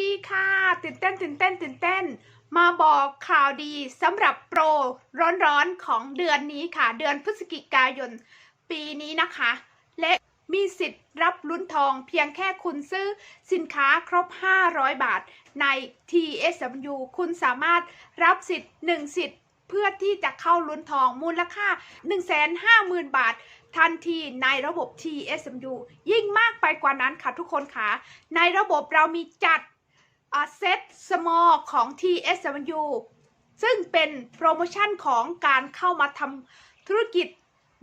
ดีค่ะ ตื่นเต้นตื่นเต้นตื่นเต้น มาบอกข่าวดีสำหรับโปรร้อนๆของเดือนนี้ค่ะ เดือนพฤศจิกายน ปีนี้นะคะ และมีสิทธิ์รับลุ้นทองเพียงแค่คุณซื้อสินค้าครบ 500 บาทใน TSMU คุณสามารถรับสิทธิ์ 1 สิทธิ์เพื่อที่จะเข้าลุ้นทองมูลค่า 150,000 บาท ทันทีในระบบ TSMU ยิ่งมากไปกว่านั้นค่ะทุกคนค่ะ ในระบบเรามีจัด เซต small ของ TSMU ซึ่งเป็นโปรโมชั่นของการเข้ามาทำธุรกิจ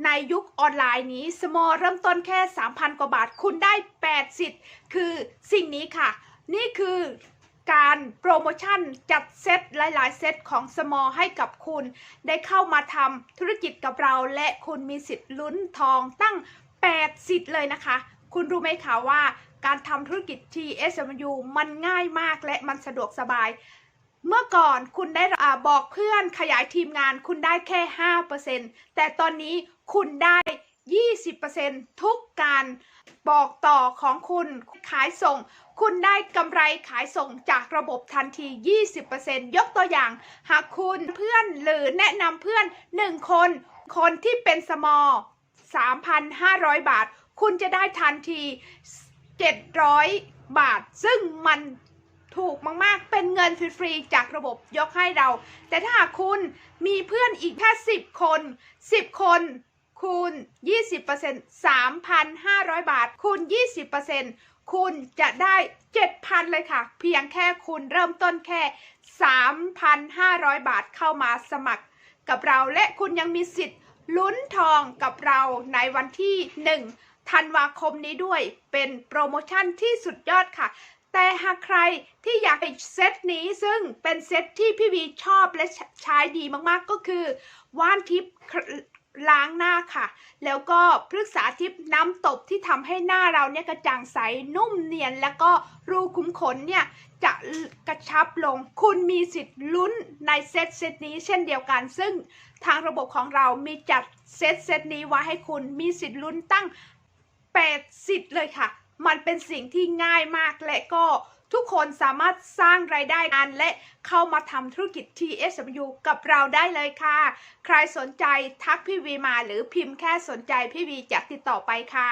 ในยุคออนไลน์นี้ small เริ่มต้นแค่ 3,000 กว่าบาท คุณได้ 8 สิทธิ์ คือสิ่งนี้ค่ะ นี่คือการโปรโมชั่นจัดเซตหลาย ๆ เซตของ small ให้กับคุณ ได้เข้ามาทำธุรกิจกับเรา และคุณมีสิทธิ์ลุ้นทองตั้ง 8 สิทธิ์เลยนะคะ คุณรู้ไหมคะว่าการทำธุรกิจ TSMU มันง่ายมากและมันสะดวกสบาย เมื่อก่อนคุณได้อบอกเพื่อนขยายทีมงานคุณได้แค่ 5%แต่ตอนนี้คุณได้ 20%ทุกการบอกต่อของคุณขายส่ง คุณได้กำไรขายส่งจากระบบทันที 20%ยกตัวอย่าง หากคุณเพื่อนหรือแนะนำเพื่อน 1 คน คนที่เป็นสมอ3,500 บาท คุณจะได้ทันที 700 บาท ซึ่งมันถูกมาก ๆ เป็นเงินฟรีๆจากระบบยกให้เรา แต่ถ้าหากคุณมีเพื่อนอีกแค่ 10 คน 10 คนคูณ 20% 3,500 บาท คูณ 20%คุณจะได้ 7,000 เลยค่ะ เพียงแค่คุณเริ่มต้นแค่ 3,500 บาทเข้ามาสมัครกับเรา และคุณยังมีสิทธิ์ลุ้นทองกับเราในวันที่ 1 ธันวาคมนี้ด้วยเป็นโปรโมชั่นที่สุดยอดค่ะ แต่หากใครที่อยากได้เซตนี้ซึ่งเป็นเซตที่พี่วีชอบและใช้ดีมากๆก็คือว่านทิพย์ล้างหน้าค่ะ แล้วก็พฤกษาทิพย์น้ำตบที่ทำให้หน้าเราเนี่ยกระจ่างใสนุ่มเนียน แล้วก็รูขุมขนเนี่ยจะกระชับลง คุณมีสิทธิ์ลุ้นในเซตเซตนี้เช่นเดียวกัน ซึ่งทางระบบของเรามีจัดเซตเซตนี้ไว้ให้คุณมีสิทธิ์ลุ้นตั้ง 8สิทธิ์เลยค่ะ มันเป็นสิ่งที่ง่ายมากและก็ทุกคนสามารถสร้างรายได้งานและเข้ามาทำธุรกิจ TSW กับเราได้เลยค่ะ ใครสนใจทักพี่วีมาหรือพิมพ์แค่สนใจพี่วีจะติดต่อไปค่ะ